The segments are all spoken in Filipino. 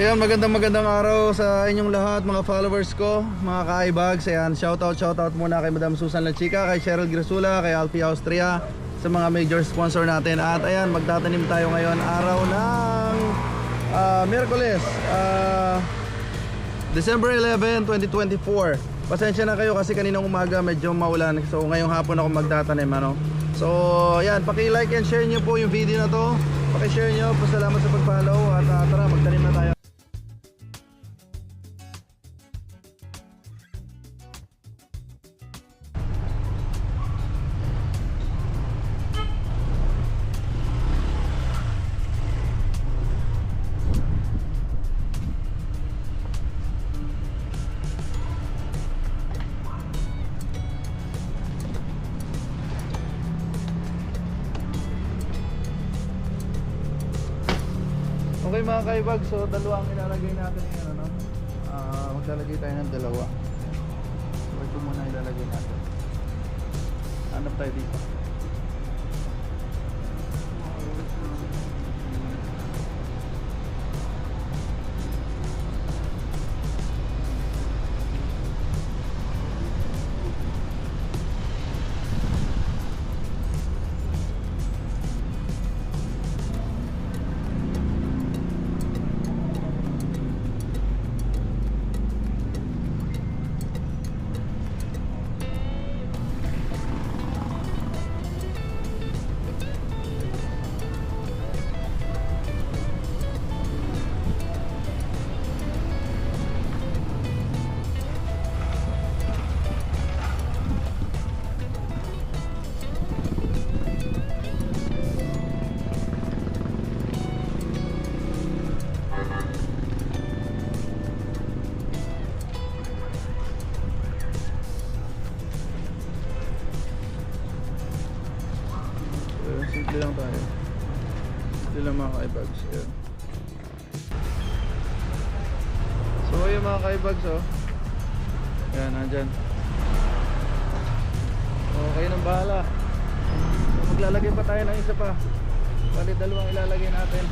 Ayan, magandang magandang araw sa inyong lahat mga followers ko, mga kaibags. Ayan, shoutout, shoutout muna kay Madam Susan La Chica, kay Cheryl Grisula, kay Alfie Austria, sa mga major sponsor natin. At ayan, magtatanim tayo ngayon araw ng ah, Miyerkules, ah, December 11, 2024. Pasensya na kayo kasi kaninang umaga medyo maulan. So ngayong hapon ako magtatanim ano. So ayan, paki-like and share niyo po yung video na to. Paki-share niyo. Pasalamat sa pag-follow at ah, tara magtanim na tayo. Okay mga kaibag, so dalawa ang ilalagay natin ngayon ano. Ah, maglalagay tayo ng dalawa. So ito muna ilalagay natin. Hanap tayo dito. Simple lang tayo. Simple lang mga kaibags. Ayan. So ayun mga kaibags oh. Ayan, nandyan. Okay nang bahala. So, maglalagay pa tayo ng isa pa. Bali dalawang ilalagay natin.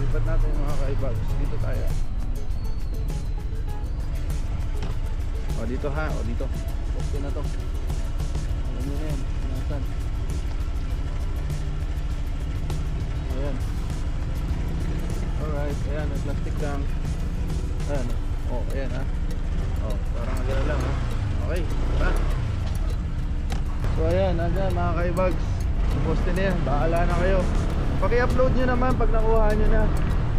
Lipat natin mga kaibags. Dito tayo. O dito ha, o dito. Okay na to. Alam nyo na yan, nasan. Ayan. Alright, ayan, may plastic lang. Ayan, oh, ayan ha. Oh, parang agad lang ha. Okay, tara. So ayan, nandyan mga kaibags. Poste na yan, bahala na kayo. Paki-upload nyo naman pag nakuha nyo na.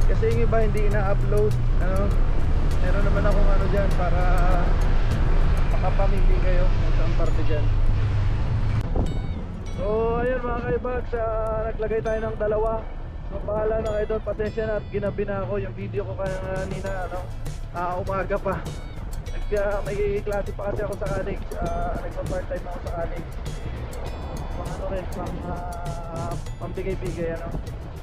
Kasi yung iba hindi ina-upload. Ano, meron naman akong ano dyan para makapamili kayo kung saan parte dyan. So ayun mga kaibags, ah, naglagay tayo ng dalawa. So bahala na kayo doon, pasensya na at ginabi na ako yung video ko kanina, ano, ah, umaga pa. Nag, ah, may klase pa kasi ako sa college, uh, nagpa-part time ako sa college. Pang ano rin, pang uh, pambigay-bigay, ano.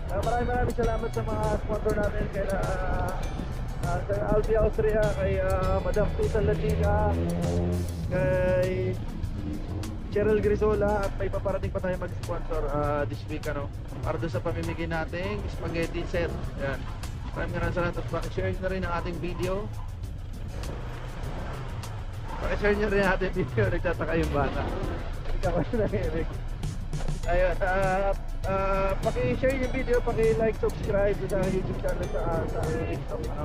Uh, maraming maraming salamat sa mga sponsor natin kay uh, uh, sa Albi Austria, kay ah, Madam Susan Latina, kay Cheryl Grisola at may paparating pa tayo mag-sponsor ah, this week ano para doon sa pamimigay nating spaghetti set. Yan. Maraming maraming salamat at pakishare na rin ang ating video. Pakishare nyo rin ang ating video. Nagtataka yung bata. Ikaw na Eric. Ayun, uh, uh, paki-share yung video, paki-like, subscribe sa YouTube channel sa, sa TikTok. Ano.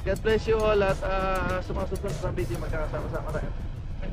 God bless you all at uh, sa mga susunod na video magkakasama-sama tayo.